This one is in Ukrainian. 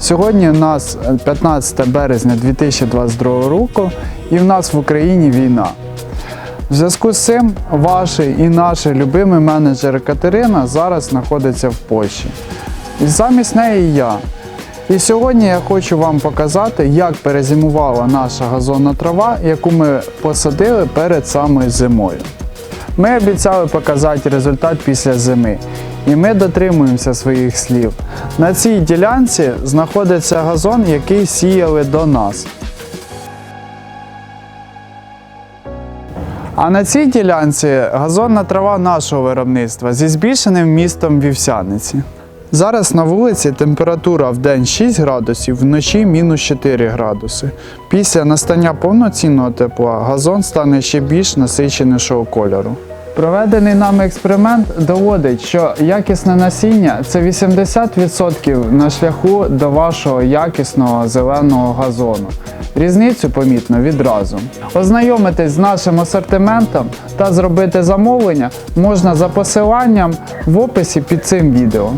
Сьогодні у нас 15 березня 2022 року і в нас в Україні війна. В зв'язку з цим ваш і наш любимий менеджер Катерина зараз знаходиться в Польщі. І замість неї я. І сьогодні я хочу вам показати, як перезимувала наша газонна трава, яку ми посадили перед самою зимою. Ми обіцяли показати результат після зими, і ми дотримуємося своїх слів. На цій ділянці знаходиться газон, який сіяли до нас. А на цій ділянці газонна трава нашого виробництва зі збільшеним вмістом вівсяниці. Зараз на вулиці температура в день 6 градусів, вночі мінус 4 градуси. Після настання повноцінного тепла газон стане ще більш насиченішого кольору. Проведений нами експеримент доводить, що якісне насіння це 80% на шляху до вашого якісного зеленого газону. Різницю помітно відразу. Ознайомитись з нашим асортиментом та зробити замовлення можна за посиланням в описі під цим відео.